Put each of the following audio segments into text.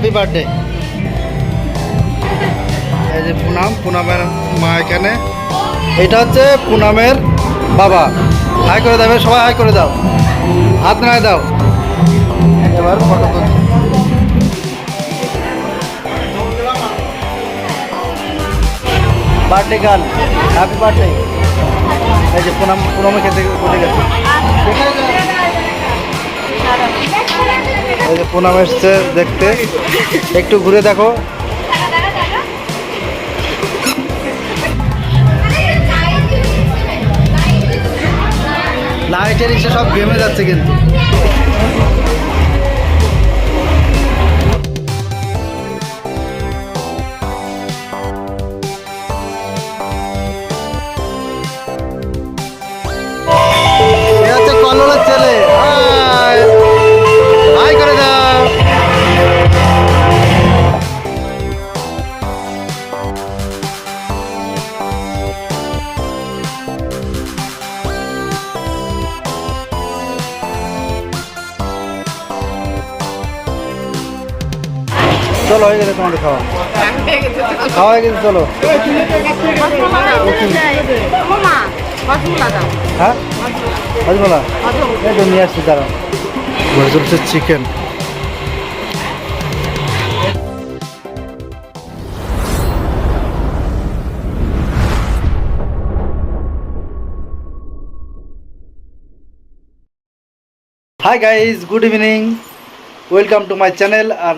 Happy birthday এই যে পুনাম পুনামের মা এখানে। এটা হচ্ছে পুনামের বাবা। হাই করে দেবে সবাই হাই করে দাও। হাত নাড়ায় দাও। এবার photo birthday girl happy birthday এই যে পুনাম পুনামে খেতে কোথায় গেছে এই যে পুনাম এসছে দেখতে। একটু ঘুরে দেখো। লাইটের ইচ্ছা সব গেমে যাচ্ছে কিন্তু। চলো হয়ে গেছে তোমাদের খাওয়া। খাওয়া হয়ে গেছে চলো। হ্যাঁ? হজমলা এই তো নিয়ে আসছি ঘরে চলছে chicken. Hi guys good evening welcome to my channel R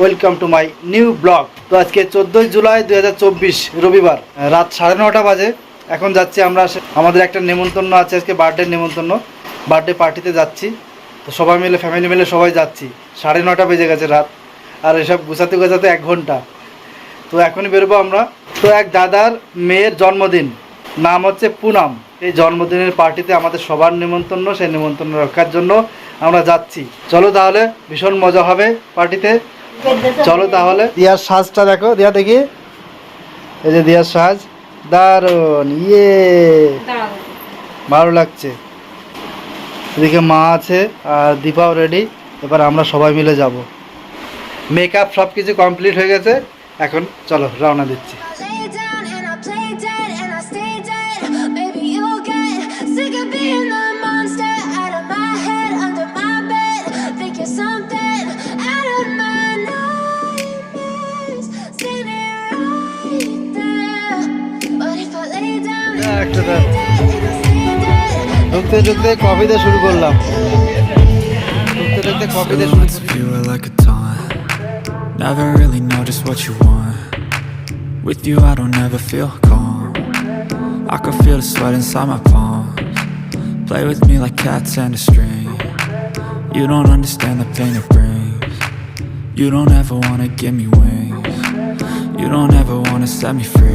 welcome to my new blog. তো আজকে চোদ্দোই জুলাই দুই হাজার চব্বিশ, রবিবার, রাত সাড়ে নটা বাজে। এখন যাচ্ছি আমরা আমাদের একটা নেমন্তন্ন আছে, আজকে বার্থডে নেমন্তন্ন। বার্থডে পার্টিতে যাচ্ছি। তো সবাই মিলে ফ্যামিলি মিলে সবাই যাচ্ছি। সাড়ে নটা বেজে গেছে রাত। আর এসব গুছাতে গোছাতে এক ঘণ্টা। তো এখনই বেরোবো আমরা। তো এক দাদার মেয়ের জন্মদিন। নাম হচ্ছে পুনাম। এই জন্মদিনের পার্টিতে আমাদের সবার নেমন্তন্ন, সেই নেমন্তন্ন রক্ষার জন্য আমরা যাচ্ছি। চলো তাহলে, ভীষণ মজা হবে পার্টিতে চলো তাহলে। দিয়ার সাজটা দেখো দিয়া দেখি। এই যে দিয়ার সাজ। দারুণ ইয়ে। ভালো লাগছে। এদিকে মা আছে আর দীপাও রেডি এবার আমরা সবাই মিলে যাব। মেকআপ সব কিছু কমপ্লিট হয়ে গেছে। এখন চলো রওনা দিচ্ছি। ঢুকতে ঢুকতে কফি দিয়ে শুরু করলাম ঢুকতে ঢুকতে কফি দিয়ে শুরু Silhouettes of you are like a taunt Never really know just what you want With you I don't ever feel calm I can feel the sweat inside my palms Play with me like cats and a string You don't understand the pain it brings You don't ever wanna give me wings You don't ever wanna set me free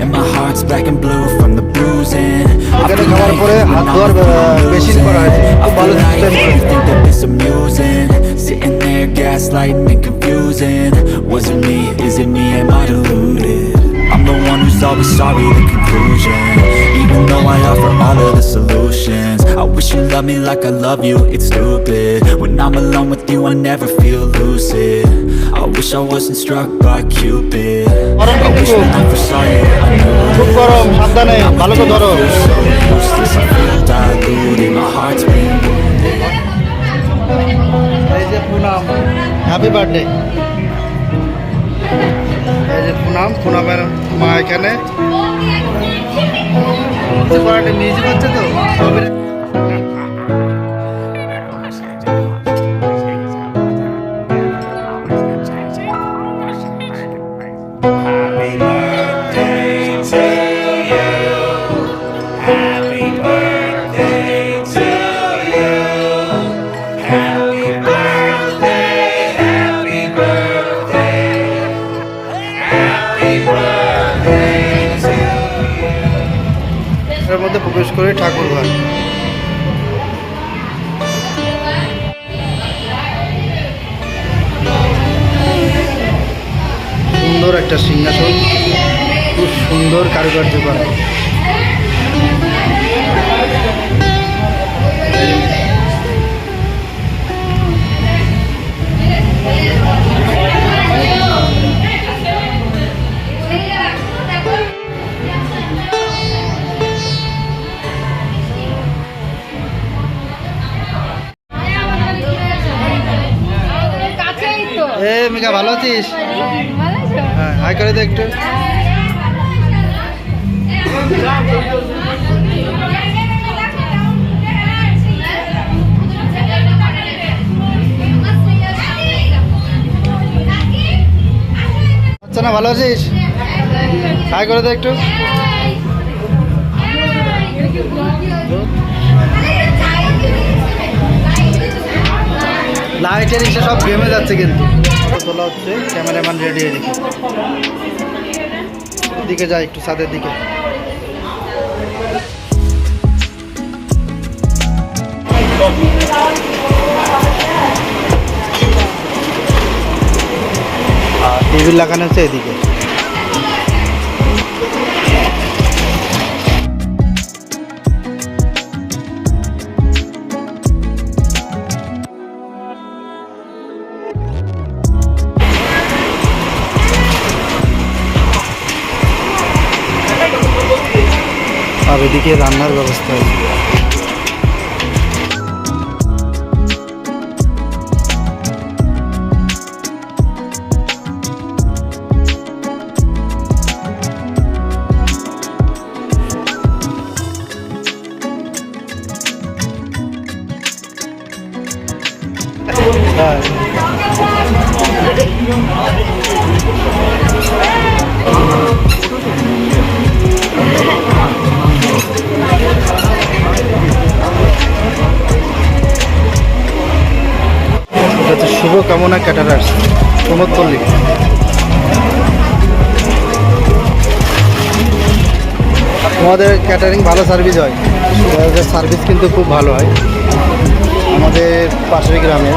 And my heart's black and blue from the bruising I এখানে feel খাওয়ার like পরে when হাত I'm ধোয়ার losing, আহ, machine করা হয়েছে I খুব ভালো feel like system you think that this amusing Sitting there gaslighting and confusing Was it me, is it me, am I deluded? the one who's always sorry, the conclusion. Even though I offer all of the solutions I wish you loved me like I love you, it's stupid. When I'm alone with you, I never feel lucid. I wish I wasn't struck by Cupid. I wish that I foresaw you, I knew it I'm with you, so useless. I feel diluted, my heart's been wounded. Happy birthday. এখানে। Music হচ্ছে তো? করে ঠাকুর ঘর। সুন্দর একটা সিংহাসন খুব সুন্দর কারুকার্য করা। এ ভালো আছিস? হ্যাঁ হাই করে দে একটু। আচ্ছা না, ভালো আছিস? হাই করে দে একটু। লাইটের ইচ্ছা সব গেমে যাচ্ছে কিন্তু। তোলা হচ্ছে ক্যামেরাম্যান রেডি এদিকে দিকে যায় একটু, ছাদের দিকে। আর টেবিল লাগানো হচ্ছে এদিকে। আর এদিকে রান্নার ব্যবস্থা আছে। শুভকামনা, ক্যাটারার্স। প্রমোদপল্লী আমাদের ক্যাটারিং ভালো সার্ভিস হয়। সার্ভিস কিন্তু খুব ভালো হয়। আমাদের পাশের গ্রামে।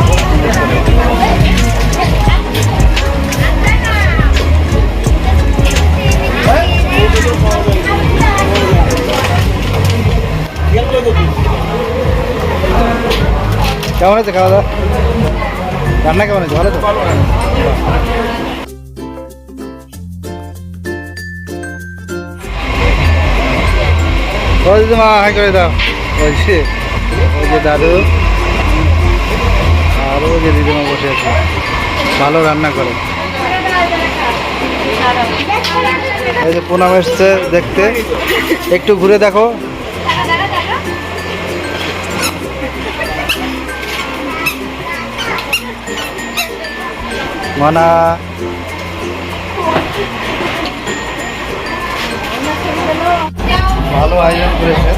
কেমন আছে খাওয়া দাওয়া? রান্না কেমন আছে ভালো তো? দিদিমা হাই করে দাও। বলছি ওই যে দাদু আর ওই যে দিদিমা বসে আছে ভালো রান্না করে। এই যে পুনাম এসছে দেখতে। একটু ঘুরে দেখো। মানা। ভালো আয়োজন করেছে।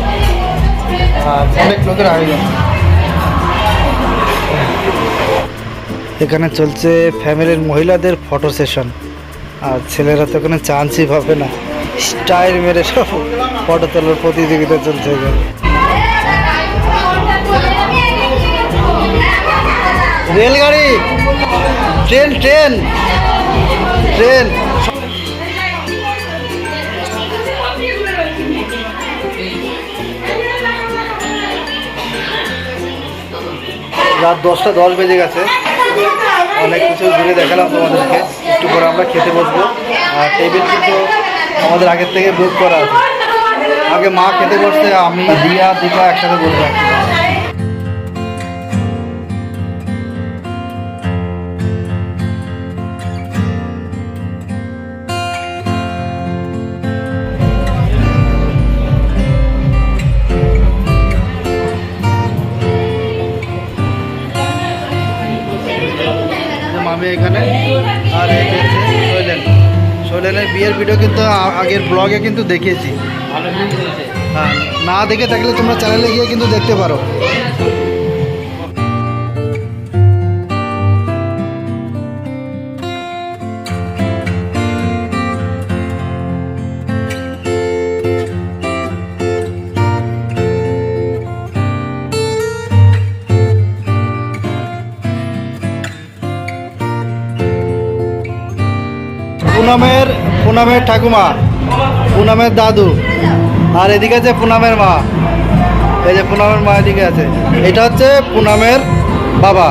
আর অনেক লোকের আয়োজন। এখানে চলছে ফ্যামিলির মহিলাদের ফটো সেশন। আর ছেলেরা তো এখানে চান্সই পাবে না। স্টাইল মেরে সব ফটো তোলার প্রতিযোগিতা চলছে এখানে। রেলগাড়ি! Train train. ট্রেন। রাত দশটা দশ বেজে গেছে। অনেক কিছু ঘুরে দেখালাম তোমাদেরকে। একটু পরে আমরা খেতে বসবো। আর টেবিল কিন্তু আমাদের আগের থেকে বুক করা আগে মা খেতে বসতে আমি, দিয়া, দীপা একসাথে বসবো শৈলেনের বিয়ের ভিডিও কিন্তু আগের ব্লগে কিন্তু দেখিয়েছি। হ্যাঁ না দেখে থাকলে তোমরা চ্যানেলে গিয়ে কিন্তু দেখতে পারো। পুনমের পুনমের ঠাকুমা, পুনমের দাদু, আর এদিকে আছে পুনমের মা। এই যে পুনমের মা এদিকে আছে। এটা হচ্ছে পুনামের বাবা।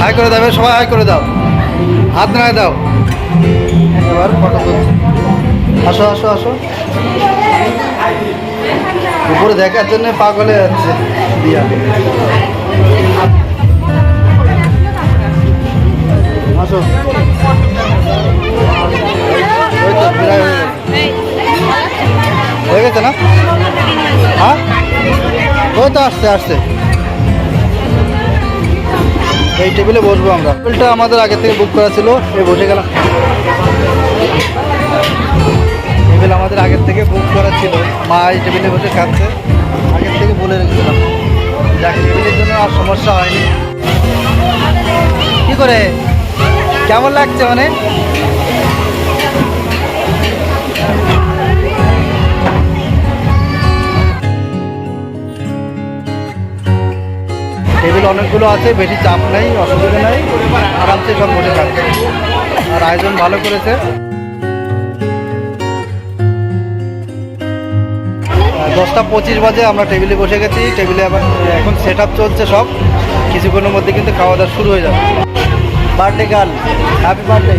হাই করে দাও সবাই হাই করে দাও। হাত নাড়ায় দাও। এবার আসো আসো আসো। উপরে দেখার জন্য পাগলে যাচ্ছে দিয়া। আসো। হয়ে গেছে না? হ্যাঁ? ওই তো আসছে আসছে। এই টেবিলে বসবো আমরা। টেবিলটা আমাদের আগে থেকে বুক করা ছিল, এই বসে গেলাম। টেবিল আমাদের আগের থেকে বুক করা ছিল। মা এই টেবিলে বসে খাচ্ছে। আগের থেকে বলে রেখেছিলাম। যাক, টেবিলের জন্য আর সমস্যা হয়নি। কি করে? কেমন লাগছে মানে? টেবিল অনেকগুলো আছে, বেশি চাপ নেই, অসুবিধা নেই। আরামসে সব বসে থাকছে আর আয়োজন ভালো করেছে। দশটা পঁচিশ বাজে আমরা টেবিলে বসে গেছি। টেবিলে আবার এখন সেট চলছে সব। কিছুক্ষণের মধ্যে কিন্তু খাওয়া দাওয়া শুরু হয়ে যাবে। বার্থডে গার্ল হ্যাপি বার্থডে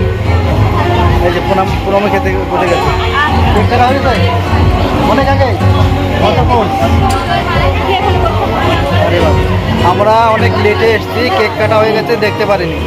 এই যে প্রণাম, প্রণামের খেতে বসে গেছে। অনেক কতক্ষণ আমরা অনেক লেটে এসেছি, কেক কাটা হয়ে গেছে, দেখতে পারিনি।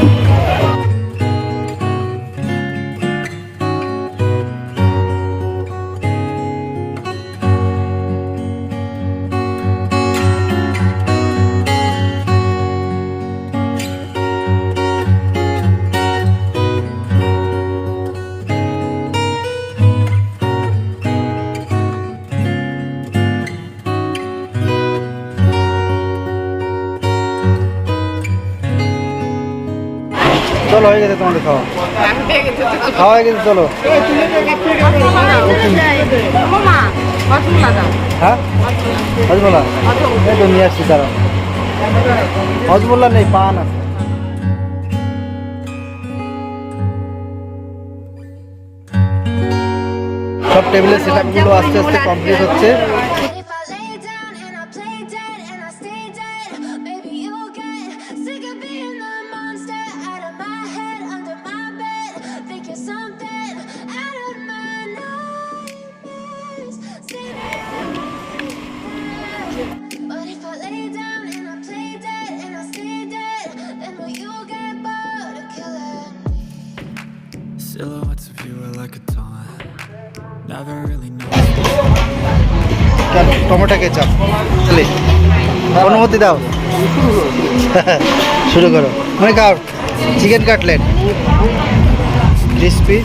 চলো হয়ে গেছে তোমাদের খাওয়া? খাওয়া হয়ে গেছে, চলো। হ্যাঁ? নিয়ে আসছি তারা নেই, পান আছে। সব টেবিলের সেট আপগুলো আস্তে আস্তে কমপ্লিট হচ্ছে। অনুমতি দাও। শুরু করো। মানে খাও চিকেন কাটলেট। ক্রিসপি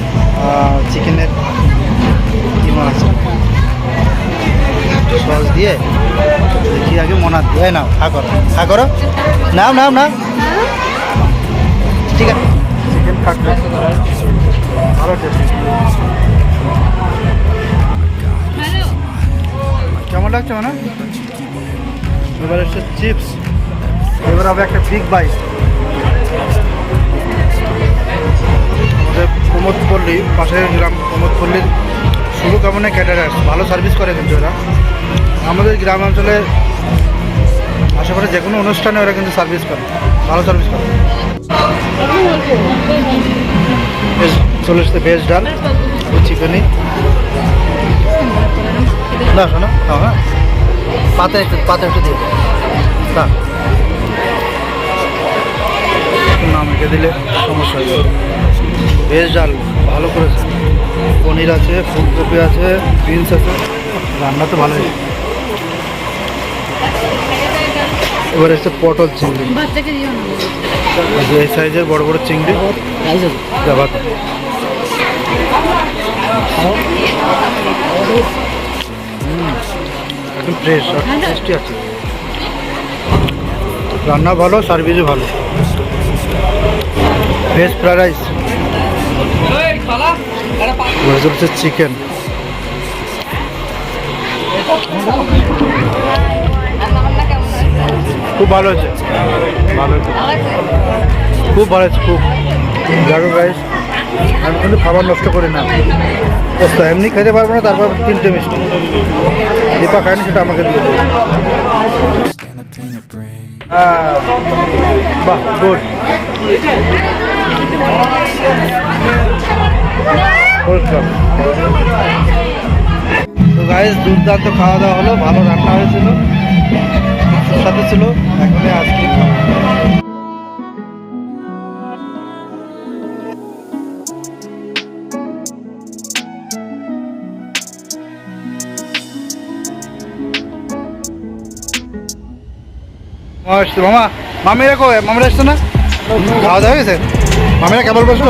চিকেনের কিমা আছে? সস দিয়ে দেখি আগে মনে দিয়ে নাও খা করো খা করো। নাও নাও না ঠিক আছে। চিকেন কাটলেট ভালো টেস্টি কেমন লাগছে মানে? এবার হচ্ছে চিপস এবার হবে একটা বিগ বাইক প্রমোদপল্লী পাশের গ্রাম প্রমোদপল্লীর কামনে ক্যাটারার্স ভালো সার্ভিস করে কিন্তু এরা। আমাদের গ্রাম অঞ্চলে আশেপাশে যে কোনো অনুষ্ঠানে ওরা কিন্তু সার্ভিস করে। ভালো সার্ভিস করে। চলে এসছে ভেজ ডাল চিকেনি না, শোনো হ্যাঁ পাতে একটু পাতা একটু দিয়ে। না নাম এঁকে দিলে সমস্যা হয়ে যাবে। ভেজ ডাল ভালো করেছে পনির আছে ফুলকপি আছে বিনস আছে। রান্না তো ভালোই। এবার হচ্ছে পটল চিংড়ি। এই যে সাইজের বড় বড় চিংড়ি। হুম, একদম ফ্রেশ টেস্টি আছে। রান্না ভালো সার্ভিসও ভালো। ভেজ ফ্রাইড রাইস হচ্ছে চিকেন খুব ভালো হয়েছে। ভালো হয়েছে। ভালো আছে খুব। খুব দেখো গাইস আমি কিন্তু খাবার নষ্ট করি না। তো এমনি খেতে পারব না, তারপর তিনটে মিষ্টি। দীপা খায়নি সেটা আমাকে দিয়ে দেবে বাহ গুড তো দুর্দান্ত খাওয়া দাওয়া হলো, ভালো রান্না হয়েছিল সাথে ছিল এখন আজকে মামা, মামিরা কো মামিরা এসছে না? খাওয়া দাওয়া হয়ে গেছে মামিরা কেবল বসল?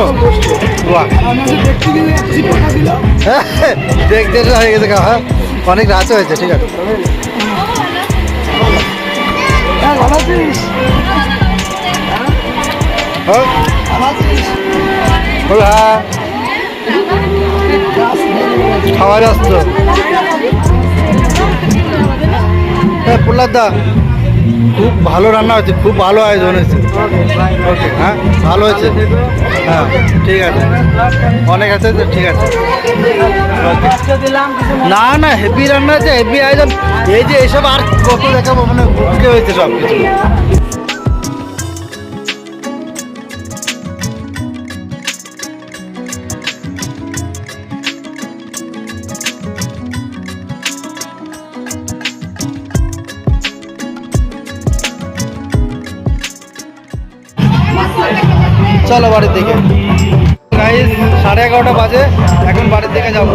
বাহ। দেখ দেখ হয়ে গেছে খাওয়া? অনেক রাত হয়েছে, ঠিক আছে। হ্যাঁ? হ্যাঁ। খাওয়ার আসতো হ্যাঁ প্রহ্লাদ দা। খুব ভালো রান্না হয়েছে খুব ভালো আয়োজন হয়েছে। ওকে হ্যাঁ ভালো হয়েছে। হ্যাঁ ঠিক আছে। অনেক আছে তো ঠিক আছে। না না হেভি রান্না আছে হেভি আয়োজন। এই যে এইসব আর কত দেখাবো মানে হয়েছে সব কিছু চলো বাড়ির দিকে। সাড়ে এগারোটা বাজে এখন বাড়ির দিকে যাব।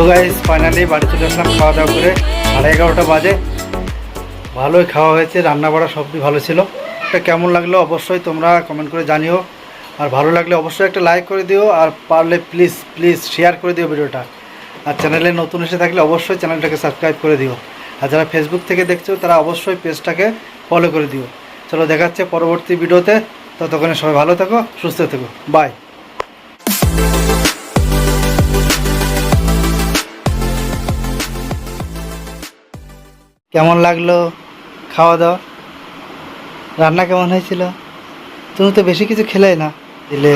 তো গাইস ফাইনালি বাড়ি চলে আসলাম, খাওয়া দাওয়া করে। সাড়ে এগারোটা বাজে। ভালোই খাওয়া হয়েছে, রান্না বাড়া সবই ভালো ছিল। এটা কেমন লাগল অবশ্যই তোমরা কমেন্ট করে জানিও। আর ভালো লাগলে অবশ্যই একটা লাইক করে দিও, আর পারলে প্লিজ প্লিজ শেয়ার করে দিও ভিডিওটা। আর চ্যানেলে নতুন এসে থাকলে অবশ্যই চ্যানেলটাকে সাবস্ক্রাইব করে দিও। আর যারা ফেসবুক থেকে দেখছ, তারা অবশ্যই পেজটাকে ফলো করে দিও। চলো দেখাচ্ছে পরবর্তী ভিডিওতে। ততক্ষণে সবাই ভালো থেকো, সুস্থ থেকো। বাই কেমন লাগল খাওয়া দাওয়া? রান্না কেমন হয়েছিল? তুমি তো বেশি কিছু খেলে না, দিলে।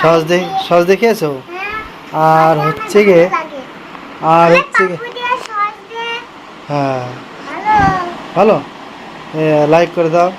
সস দেখে সস দেখিয়েছো? আর হচ্ছে গিয়ে আর হচ্ছে হ্যাঁ। ভালো। লাইক করে দাও।